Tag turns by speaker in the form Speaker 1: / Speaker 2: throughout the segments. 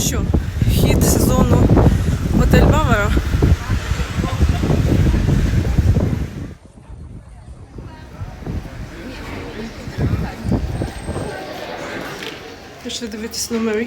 Speaker 1: що, хід сезону готель Бавара. Пішли дивитись номери.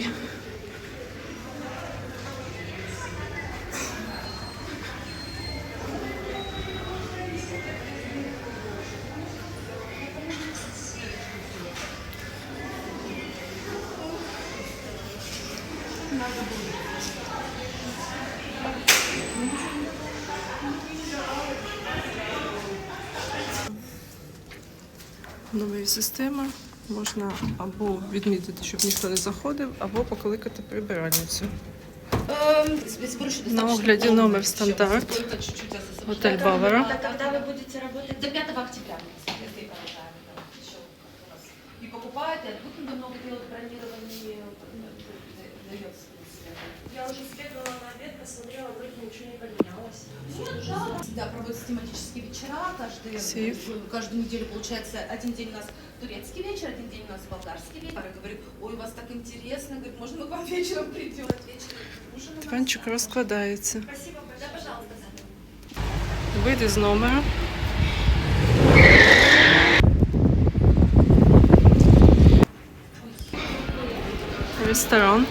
Speaker 1: Нової системи. Можна або відмітити, щоб ніхто не заходив, або покликати прибиральницю.
Speaker 2: Эм, здесь больше
Speaker 1: На
Speaker 2: достаточно
Speaker 1: огляді
Speaker 2: удобно
Speaker 1: номер
Speaker 2: всё.
Speaker 1: стандарт.
Speaker 2: Только чуть-чуть осознать.
Speaker 1: Готель Бавара.
Speaker 2: Когда вы будете работать? До 5 октября. Если продолжаем, да, еще у нас. И покупаете, а тут надо много делать бронирование, ну, дается.
Speaker 3: Я уже сбегала на обед, посмотрела, вроде ничего не поменялось.
Speaker 2: Да, проводятся тематические вечера каждый,
Speaker 1: Сейф.
Speaker 2: каждую неделю получается один день у нас турецкий вечер, один день у нас болгарский вечер. Я говорю, ой, у вас так интересно, говорит, можно мы к вам вечером придем? Вечером.
Speaker 1: Диванчик розкладається.
Speaker 3: Спасибо.
Speaker 2: Да, пожалуйста.
Speaker 1: Вийди з номера. Ресторан.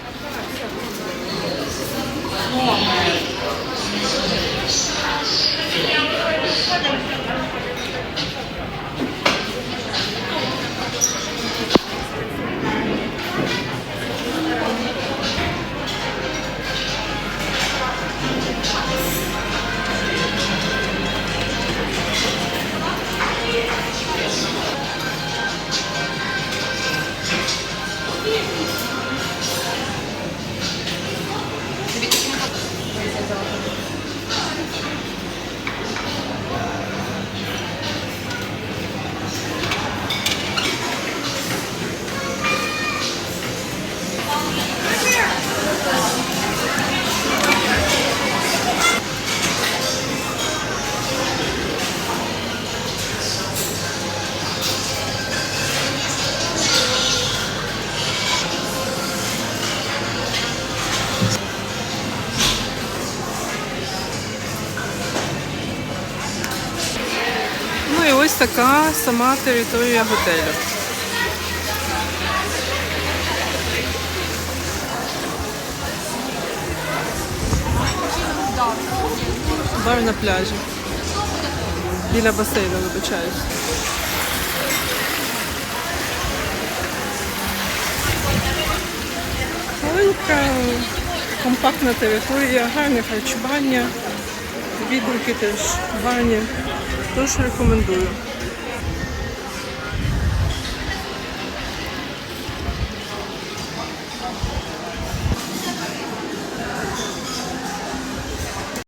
Speaker 1: どう？Ось така сама територія готелю. Бар на пляжі. Біля басейну, вибачаюсь. Маленька, компактна територія, гарне харчування, відгуки теж гарні. Тож рекомендую.